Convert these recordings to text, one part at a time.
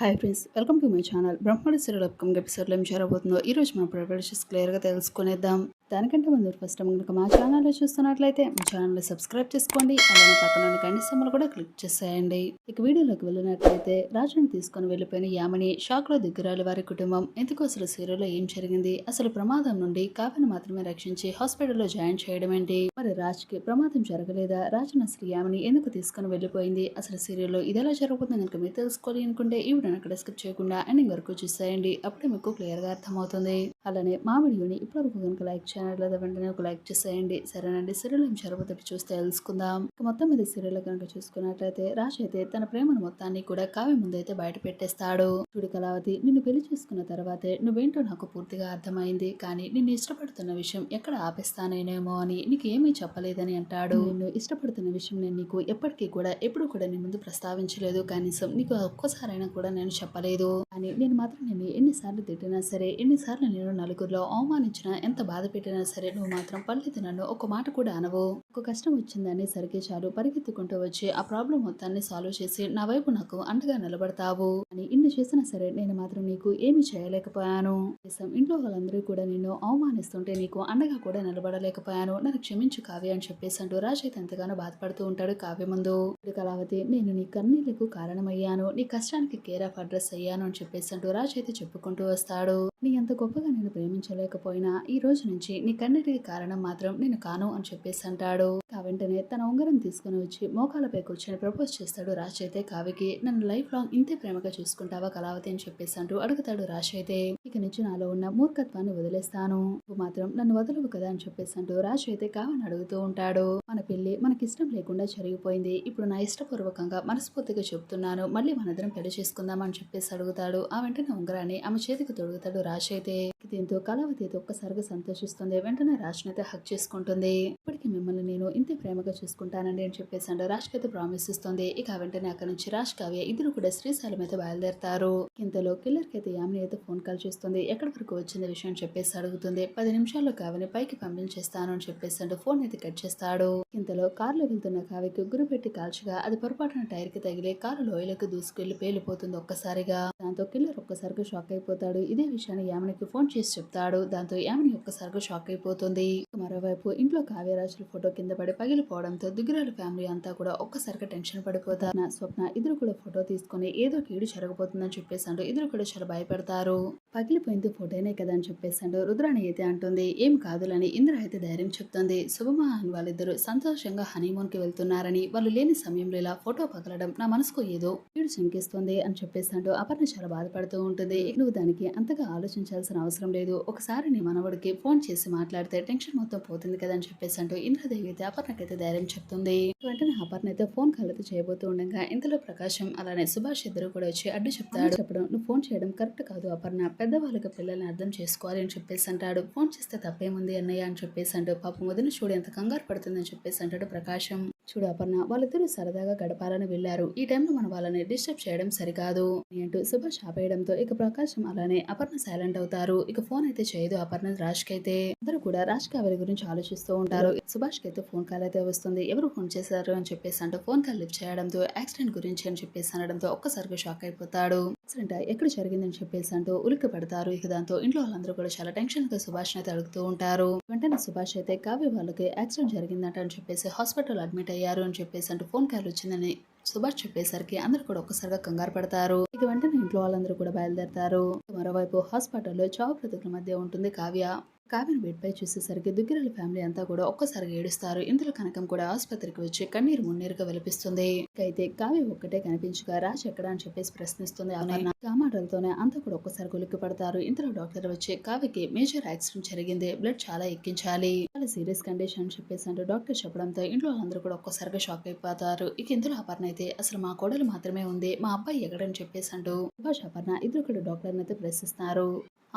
Hi friends welcome to my channel Brahmanda serial upcoming ఎపిసోడ్లో ఏం జరగబోతుందో ఈ రోజు మనం ప్రిపరేషన్స్ క్లియర్గా తెలుసుకునేద్దాం. దానికంటే ముందు ఫస్ట్ కనుక మా ఛానల్లో చూస్తున్నట్లయితే మా ఛానల్ని సబ్స్క్రైబ్ చేసుకోండి అలానే పక్కన ఉన్న గంట కూడా క్లిక్ చేసేయండి. ఇక వీడియోలోకి వెళ్ళినట్లయితే రాజుని తీసుకొని వెళ్ళిపోయిన యామిని షాక్లో దిగ్గురాలి వారి కుటుంబం. ఎందుకు అసలు సీరియల్లో ఏం జరిగింది? అసలు ప్రమాదం నుండి కావ్యను మాత్రమే రక్షించి హాస్పిటల్లో జాయిన్ చేయడం ఏంటి? మరి రాజ్కి ప్రమాదం జరగలేదా? రాజును అసలు యామిని ఎందుకు తీసుకొని వెళ్ళిపోయింది? అసలు సీరియల్లో ఇది ఎలా కనుక మీరు తెలుసుకోవాలి అనుకుంటే ఈ వీడియోని అక్కడ స్కిప్ చేయకుండా ఎండింగ్ వరకు చూసేయండి. అప్పుడే మీకు క్లియర్గా అర్థమవుతుంది. అలానే మా వీడియోని ఇప్పటివరకు కనుక లైక్ చేయనట్లేదు వెంటనే ఒక లైక్ చేసేయండి. సరేనండి? సీరియల్ ఏం జరగబోతుంది చూస్తే తెలుసుకుందాం. ఇక మొత్తం మీద సీరియల్ కనుక చూసుకున్నట్లయితే రాజ్ అయితే తన ప్రేమను మొత్తాన్ని కూడా కావ్య ముందైతే బయట పెట్టేస్తాడు. చూడు కళావతి నిన్ను పెళ్ళి చేసుకున్న తర్వాతే నువ్వేంటో నాకు పూర్తిగా అర్థమైంది. కానీ నిన్ను ఇష్టపడుతున్న విషయం ఎక్కడ ఆపేస్తానేనేమో అని నీకు ఏమీ చెప్పలేదని అంటాడు. నిన్ను ఇష్టపడుతున్న విషయం నేను నీకు ఎప్పటికీ కూడా ఎప్పుడు కూడా నీ ముందు ప్రస్తావించలేదు. కనీసం నీకు ఒక్కసారైనా కూడా నేను చెప్పలేదు. కానీ నేను మాత్రం నేను ఎన్నిసార్లు తిట్టినా సరే ఎన్నిసార్లు నేను నలుగురిలో అవమానించినా ఎంత బాధ పెట్టినా సరే నువ్వు మాత్రం పల్లెత్తి నన్ను. ఒక మాట కూడా అనవు. ఒక కష్టం వచ్చిందని సరికే చాలు. పరిగెత్తుకుంటూ వచ్చి ఆ ప్రాబ్లం మొత్తాన్ని సాల్వ్ చేసి నా వైపు నాకు అండగా నిలబడతావు. అని ఇన్ని చేసినా సరే నేను మాత్రం నీకు ఏమీ చేయలేకపోయాను. కనీసం ఇంట్లో వాళ్ళందరూ కూడా నిన్ను అవమానిస్తుంటే నీకు అండగా కూడా నిలబడలేకపోయాను. నన్ను క్షమించు కావ్య అని చెప్పేసి అంటూ రాజ్ ఎంతగానో బాధపడుతూ ఉంటాడు కావ్య ముందు. కళావతి నేను నీ కన్నీళ్ళకు కారణమయ్యాను. నీ కష్టానికి కేర్ ఆఫ్ అడ్రస్ అయ్యాను అని చెప్పేసి అంటూ రాజైతే చెప్పుకుంటూ వస్తాడు. నీ అంత గొప్పగా నేను ప్రేమించలేకపోయినా ఈ రోజు నుంచి నీ కన్నిటికి కారణం మాత్రం నేను కాను అని చెప్పేసి అంటాడు. వెంటనే తన ఉంగరం తీసుకుని వచ్చి మోకాలపై కూర్చొని ప్రపోజ్ చేస్తాడు. రాజ్ అయితే కావికి నన్ను లైఫ్ లాంగ్ ఇంతే ప్రేమగా చూసుకుంటావా కళావతి? అని చెప్పేసి అంటూ అడుగుతాడు రాజ్ అయితే. ఇక నుంచి నాలో ఉన్న మూర్ఖత్వాన్ని వదిలేస్తాను. నువ్వు మాత్రం నన్ను వదలవు కదా? అని చెప్పేసి అంటూ రాజ్ అయితే కావని అడుగుతూ ఉంటాడు. మన పెళ్ళి మనకిష్టం లేకుండా జరిగిపోయింది. ఇప్పుడు నా ఇష్టపూర్వకంగా మనస్ఫూర్తిగా చెప్తున్నాను. మళ్ళీ మనందరం పెళ్ళి చేసుకుందాం అని చెప్పేసి అడుగుతాడు. ఆ వెంటనే ఉంగరాన్ని ఆమె చేతికి తొడుగుతాడు రాజ్ అయితే. దీంతో కళావతి అయితే ఒక్కసారిగా సంతోషిస్తుంది. వెంటనే రాజ్ని అయితే హక్ చేసుకుంటుంది. ఇప్పటికీ మిమ్మల్ని నేను ఇంత ప్రేమగా చూసుకుంటానండి అని చెప్పేసి అంటే రాజ్కి అయితే ప్రామిస్ ఇస్తుంది. ఇక వెంటనే అక్కడ నుంచి రాజ్ కావ్య ఇద్దరు కూడా శ్రీశైలం అయితే బయలుదేరతారు. ఇంతలో కిల్లర్కి అయితే యామిని అయితే ఫోన్ కాల్ చేస్తుంది. ఎక్కడి వరకు వచ్చింది విషయం చెప్పేసి అడుగుతుంది. పది నిమిషాల్లో కావ్యని పైకి పంపించేస్తాను అని చెప్పేసి అంటే ఫోన్ అయితే కట్ చేస్తాడు. ఇంతలో కారులో వెళ్తున్న కావ్యకి గురి పెట్టి కాల్చగా అది పొరపాటున టైర్కి తగిలి కారు లోయలకు దూసుకెళ్ళి పేలిపోతుంది ఒక్కసారిగా. దాంతో కిల్లర్ ఒక్కసారిగా షాక్ అయిపోతాడు. ఇదే విషయాన్ని యామినికి ఫోన్ చేసి చెప్తాడు. దాంతో యామిని ఒక్కసారిగా షాక్ అయిపోతుంది. మరోవైపు ఇంట్లో కావ్యరాజుల ఫోటో కింద పడి పగిలిపోవడంతో దిగురాల ఫ్యామిలీ అంతా కూడా ఒక్కసారిగా టెన్షన్ పడిపోతారు. నా స్వప్న ఇద్దరు కూడా ఫోటో తీసుకొని ఏదో కీడు జరగబోతుందని చెప్పేసాడు ఇద్దరు కూడా చాలా భయపడతారు. పగిలిపోయింది ఫోటోనే కదా అని చెప్పేసాడు రుద్రాణి అయితే అంటుంది ఏం కాదులని ఇంద్ర అయితే ధైర్యం చెప్తుంది. శుభమోహన్ వాళ్ళిద్దరూ సంతోషంగా హనీమూన్కి వెళ్తున్నారని వాళ్ళు లేని సమయంలో ఇలా ఫోటో పగలడం నా మనసుకు ఏదో కీడు శంకిస్తుంది అని చెప్పేసాడు అపర్ణ చాలా బాధపడుతూ ఉంటుంది. నువ్వు దానికి అంతగా ఆలోచించాల్సిన అవసరం లేదు. ఒకసారి నీ మనవడికి ఫోన్ చేసి మాట్లాడితే టెన్షన్ మొత్తం పోతుంది కదా అని చెప్పేసి అంటూ ఇంద్రదేవి అయితే అపర్ణ అపర్ణకైతే ధైర్యం చెప్తుంది. వెంటనే అపర్ణ అయితే ఫోన్ కాల్ చేయబోతూ ఉండగా ఇంతలో ప్రకాశం అలానే సుభాష్ ఇద్దరు కూడా వచ్చి అడ్డు చెప్తాడు చెప్పడం నువ్వు ఫోన్ చేయడం కరెక్ట్ కాదు అపర్ణ. పెద్దవాళ్ళకి పిల్లల్ని అర్థం చేసుకోవాలి అని చెప్పేసి అంటాడు. ఫోన్ చేస్తే తప్పేముంది అన్నయ్య అని చెప్పేసి అంటూ పాపం వదిన చూడు ఎంత కంగారు పడుతుందని చెప్పేసి అంటాడు ప్రకాశం. చూడు అపర్ణ వాళ్ళిద్దరూ సరదాగా గడపాలని వెళ్ళారు ఈ టైంలో మన వాళ్ళని డిస్టర్బ్ చేయడం సరికాదు. అంటూ సుభాష్ ఆపేయడంతో ఇక ప్రకాశం అలానే అపర్ణ సైలెంట్ అవుతారు. ఇక ఫోన్ అయితే చేయదు అపర్ణ రాజ్ అయితే. అందరూ కూడా రాజ్ కావేరి గురించి ఆలోచిస్తూ ఉంటారు. సుభాష్ అయితే ఫోన్ కాల్ అయితే వస్తుంది. ఎవరు ఫోన్ చేశారు అని చెప్పేసి అంటూ ఫోన్ కాల్ లిఫ్ట్ చేయడంతో యాక్సిడెంట్ గురించి అని చెప్పేసి అనడంతో ఒక్కసారిగా షాక్ అయిపోతాడు. యాక్సిడెంట్ ఎక్కడ జరిగిందని చెప్పేసి అంటూ ఉలిక్కి పడతారు. ఇక దాంతో ఇంట్లో వాళ్ళందరూ కూడా చాలా టెన్షన్గా సుభాష్ అయితే అడుగుతూ ఉంటారు. వెంటనే సుభాష్ అయితే కావ్య వాళ్ళకి యాక్సిడెంట్ జరిగిందంట అని చెప్పేసి హాస్పిటల్ అడ్మిట్ అయ్యి అయ్యారు అని చెప్పేసి అంటూ ఫోన్ కాల్ వచ్చిందని సుభాష్ చెప్పేసరికి అందరూ కూడా ఒక్కసారిగా కంగారు పడతారు. ఇక వెంటనే ఇంట్లో వాళ్ళందరూ కూడా బయలుదేరతారు. మరోవైపు హాస్పిటల్లో చావు బ్రతుకుల మధ్య ఉంటుంది కావ్య. కావ్యను బెడ్ పై చూసేసరికి దుగ్గిరాల ఫ్యామిలీ అంతా కూడా ఒక్కసారిగా ఏడుస్తారు. ఇందులో కనకం కూడా ఆసుపత్రికి వచ్చి కన్నీరు మున్నీరుగా విలపిస్తుంది. అయితే కావ్య ఒక్కటే కనిపించగా రాజ్ ఎక్కడ అని చెప్పేసి ప్రశ్నిస్తుంది అపర్ణ ఆ మాటలతోనే అంతా కూడా ఒక్కసారి కొలిక్కి పడతారు. ఇంతలో డాక్టర్ వచ్చి కావ్యకి మేజర్ యాక్సిడెంట్ జరిగింది. బ్లడ్ చాలా ఎక్కించాలి. చాలా సీరియస్ కండిషన్ అని చెప్పేసి అంటూ డాక్టర్ చెప్పడంతో ఇంట్లో వాళ్ళందరూ కూడా ఒక్కసారిగా షాక్ అయిపోతారు. ఇక ఇందులో అపర్ణ అయితే అసలు మా కోడలు మాత్రమే ఉంది మా అబ్బాయి ఎక్కడని చెప్పేసి అంటూ సుభాష్ అపర్ణ ఇద్దరు కూడా డాక్టర్ని అయితే ప్రశ్నిస్తారు.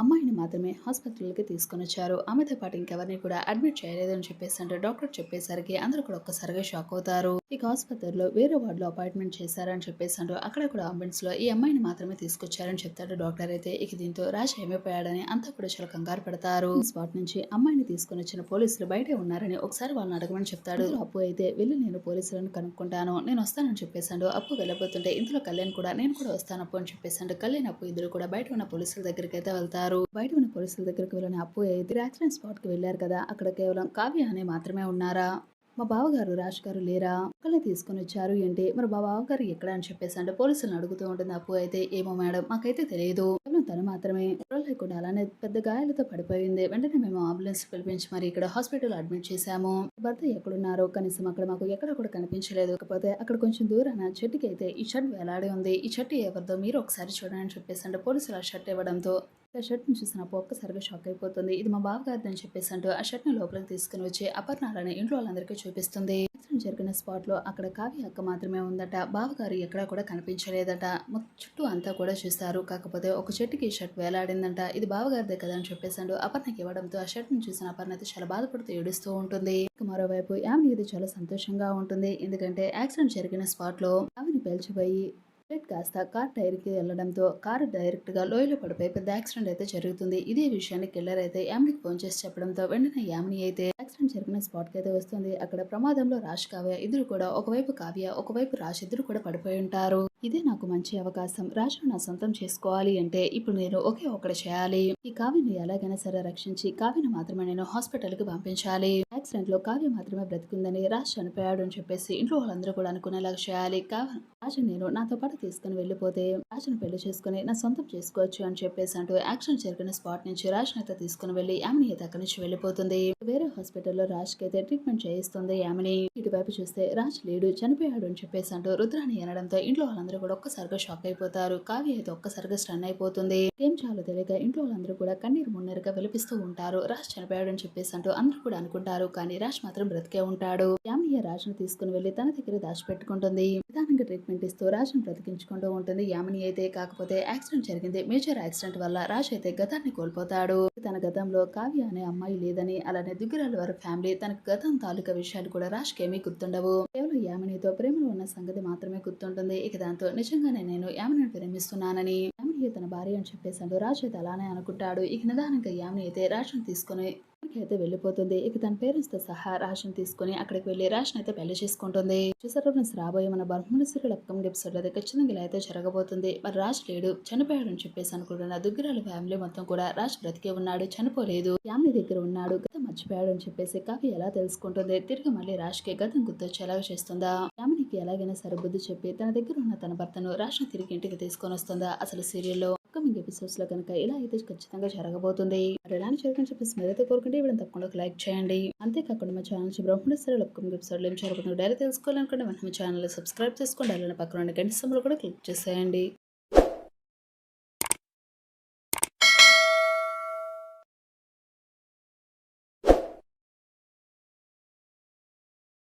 అమ్మాయిని మాత్రమే హాస్పిటల్కి తీసుకొని వచ్చారు. ఆమెతో పాటు ఇంకెవరిని కూడా అడ్మిట్ చేయలేదని చెప్పేసి అంటే డాక్టర్ చెప్పేసరికి అందరూ కూడా ఒక్కసారిగా షాక్ అవుతారు. ఇక ఆసుపత్రిలో వేరే వార్డులో అపాయింట్మెంట్ చేశారని చెప్పేసి అంటూ అక్కడ కూడా అంబులెన్స్లో ఈ అమ్మాయిని మాత్రమే తీసుకొచ్చారని చెప్తాడు డాక్టర్ అయితే. ఇక దీంతో రాజ్ ఏమైపోయాడని అంతా కూడా చాలా కంగారు పడతారు. స్పాట్ నుంచి అమ్మాయిని తీసుకొని వచ్చిన పోలీసులు బయటే ఉన్నారని ఒకసారి వాళ్ళని అడగమని చెప్తాడు. అప్పు అయితే వెళ్ళి నేను పోలీసులను కనుక్కుంటాను. నేను వస్తానని చెప్పేసాడు అప్పు వెళ్ళబోతుంటే ఇందులో కళ్యాణ్ కూడా నేను కూడా వస్తాను అప్పు అని చెప్పేసాడు కళ్యాణ్ అప్పు ఇద్దరు కూడా బయట ఉన్న పోలీసుల దగ్గరికి అయితే వెళ్తారు. బయట ఉన్న పోలీసుల దగ్గరికి వెళ్ళిన అప్పు అయితే యాక్సిడెంట్ స్పాట్కి వెళ్ళారు కదా. అక్కడ కేవలం కావ్య అనే మాత్రమే ఉన్నారా? మా బావగారు రాజ్ గారు లేరా? ఒక్కళ్ళే తీసుకొని వచ్చారు ఏంటి? మరి మా బావగారు ఎక్కడ అని చెప్పేసి అంటే పోలీసులను అడుగుతూ ఉంటుంది అప్పు అయితే. ఏమో మేడం మాకైతే తెలియదు తను మాత్రమే లేకుండా అలానే పెద్ద గాయాలతో పడిపోయింది. వెంటనే మేము అంబులెన్స్ పిలిపించి మరి ఇక్కడ హాస్పిటల్ అడ్మిట్ చేశాము. భర్త ఎక్కడున్నారో కనీసం అక్కడ మాకు ఎక్కడ కూడా కనిపించలేదు. కాకపోతే అక్కడ కొంచెం దూరాన చెట్టుకి అయితే ఈ షర్ట్ వేలాడి ఉంది. ఈ షర్ట్ ఎవరిదో మీరు ఒకసారి చూడండి అని చెప్పేసి అంటే పోలీసులు ఆ షర్ట్ ఇవ్వడంతో ఆ షర్ట్ని చూసినప్పుడు ఒక్కసారిగా షాక్ అయిపోతుంది. ఇది మా బావగారిదని చెప్పేసి అంటూ ఆ షర్ట్ని లోపలికి తీసుకుని వచ్చి అపర్ణాలని ఇంట్లో వాళ్ళందరికీ చూపిస్తుంది. యాక్సిడెంట్ జరిగిన స్పాట్లో అక్కడ కావ్య అక్క మాత్రమే ఉందట. బావగారు ఎక్కడా కూడా కనిపించలేదట. చుట్టూ అంతా కూడా చూస్తారు. కాకపోతే ఒక చెట్టుకి షర్ట్ వేలాడిందంట. ఇది బావగారిదే కదా అని చెప్పేశాడు. అపర్ణకి ఇవ్వడంతో ఆ షర్ట్ని చూసిన అపర్ణ అయితే చాలా బాధపడుతూ ఏడుస్తూ ఉంటుంది. మరోవైపు యామిని ఇది చాలా సంతోషంగా ఉంటుంది. ఎందుకంటే యాక్సిడెంట్ జరిగిన స్పాట్లో ఆమెని పేల్చిపోయి బుల్లెట్ కాస్త కార్ టైర్కి వెళ్ళడంతో కారు డైరెక్ట్గా లోయలో పడిపోయి పెద్ద యాక్సిడెంట్ అయితే జరుగుతుంది. ఇదే విషయాన్ని కిల్లర్ అయితే యామ్నికి ఫోన్ చేసి చెప్పడంతో వెంటనే యామిని అయితే యాక్సిడెంట్ జరిగిన స్పాట్కి అయితే వస్తుంది. అక్కడ ప్రమాదంలో రాజ్ కావ్య ఇద్దరు కూడా ఒకవైపు కావ్య ఒకవైపు రాజ్ ఇద్దరు కూడా పడిపోయి ఉంటారు. ఇదే నాకు మంచి అవకాశం. రాజును నా సొంతం చేసుకోవాలి అంటే ఇప్పుడు నేను ఒకే ఒకటి చేయాలి. ఈ కావ్యని ఎలాగైనా సరే రక్షించి కావ్యను మాత్రమే నేను హాస్పిటల్కి పంపించాలి. యాక్సిడెంట్లో కావ్య మాత్రమే బ్రతికుందని రాజ్ చనిపోయాడు అని చెప్పేసి ఇంట్లో వాళ్ళందరూ కూడా అనుకునేలాగా చేయాలి. రాజు నేను నాతో పాటు తీసుకుని వెళ్ళిపోతే రాజును పెళ్ళి చేసుకుని నా సొంతం చేసుకోవచ్చు అని చెప్పేసి అంటూ యాక్సిడెంట్ జరిగిన స్పాట్ నుంచి రాజ్ అయితే తీసుకుని వెళ్ళి యామిని అయితే అక్కడి నుంచి వెళ్ళిపోతుంది. వేరే హాస్పిటల్లో రాజ్కి అయితే ట్రీట్మెంట్ చేయిస్తుంది యామిని. ఇటువైపు చూస్తే రాజ్ లేడు చనిపోయాడు అని చెప్పేసి అంటూ రుద్రాని అనడంతో ఇంట్లో వాళ్ళందరూ కూడా ఒక్కసారిగా షాక్ అయిపోతారు. కావ్య అయితే ఒక్కసారిగా స్టన్ అయిపోతుంది. ఏం చాలా తెలియక ఇంట్లో వాళ్ళందరూ కూడా కన్నీరు మున్నీరుగా విలిపిస్తూ ఉంటారు. రాజ్ చనిపోయాడు అని చెప్పేసి అంటూ అందరూ కూడా అనుకుంటారు. కానీ రాజ్ మాత్రం బ్రతికే ఉంటాడు. యామిని రాజ్ను తీసుకుని వెళ్ళి తన దగ్గర దాచిపెట్టుకుంటుంది. నిదానంగా ట్రీట్మెంట్ ఇస్తూ రాజ్ను బ్రతికించుకుంటూ ఉంటుంది యామిని అయితే. కాకపోతే యాక్సిడెంట్ జరిగింది. మేజర్ యాక్సిడెంట్ వల్ల రాజ్ అయితే గతాన్ని కోల్పోతాడు. తన గతంలో కావ్య అనే అమ్మాయి లేదని అలానే దుగ్గిరాల వారి ఫ్యామిలీ తనకు గతం తాలూకా విషయాలు కూడా రాజ్ కేమీ గుర్తుండవు. కేవలం యామినితో ప్రేమలో ఉన్న సంగతి మాత్రమే గుర్తుంటుంది. ఇక దాంతో నిజంగానే నేను యామిని ప్రేమిస్తున్నానని. యామిని తన భార్య అని చెప్పేసాడు రాజు అయితే అలానే అనుకుంటాడు. ఇక నిదానంగా యామిని అయితే రాజును తీసుకుని అయితే వెళ్ళిపోతుంది. ఇక తన పేరెంట్స్తో సహా రాషన్ తీసుకుని అక్కడికి వెళ్ళి రాష్ అయితే పెళ్ళి చేసుకుంటుంది. చూసారు ఫ్రెండ్స్? రాబోయే మన బ్రహ్మణేశ్వరుడు అప్కమింగ్ ఎపిసోడ్ అయితే ఖచ్చితంగా ఇలా అయితే జరగబోతుంది. మరి రాజ్ లేడు చనిపోయాడు అని చెప్పేసి అనుకుంటున్న దుగ్గిరాల ఫ్యామిలీ మొత్తం కూడా రాజ్ బ్రతికే ఉన్నాడు చనిపోలేదు. ఫ్యామిలీ దగ్గర ఉన్నాడు గత మర్చిపోయాడు అని చెప్పేసి కావ్య ఎలా తెలుసుకుంటుంది? తిరిగి మళ్ళీ రాజ్కి గతం గుర్తొచ్చేలాగా చేస్తుందా? ఫ్యామిలీకి ఎలాగైనా సరే బుద్ధి చెప్పి తన దగ్గర ఉన్న తన భర్తను రాష్ట్రం తిరిగి ఇంటికి తీసుకొని వస్తుందా అసలు సీరియల్లో అప్కమింగ్ ఎపిసోడ్స్లో కనుక ఇలా అయితే ఖచ్చితంగా జరగబోతుంది. మరి ఎలాంటి జరగని చెప్పేసి మీరైతే కోరుకుంటే ఇవ్వడం తప్పకుండా ఒక లైక్ చేయండి. అంతేకాకుండా మా ఛానల్ నుంచి బ్రహ్మణేశ్వరులు అప్కమింగ్ ఎపిసోడ్లో ఏం జరుగుతుందో డైరెక్ట్ తెలుసుకోవాలనుకుంటే మన ఛానల్ సబ్స్క్రైబ్ చేసుకోండి. అలానే పక్కన గంట సమ్మలు కూడా క్లిక్ చేసేయండి.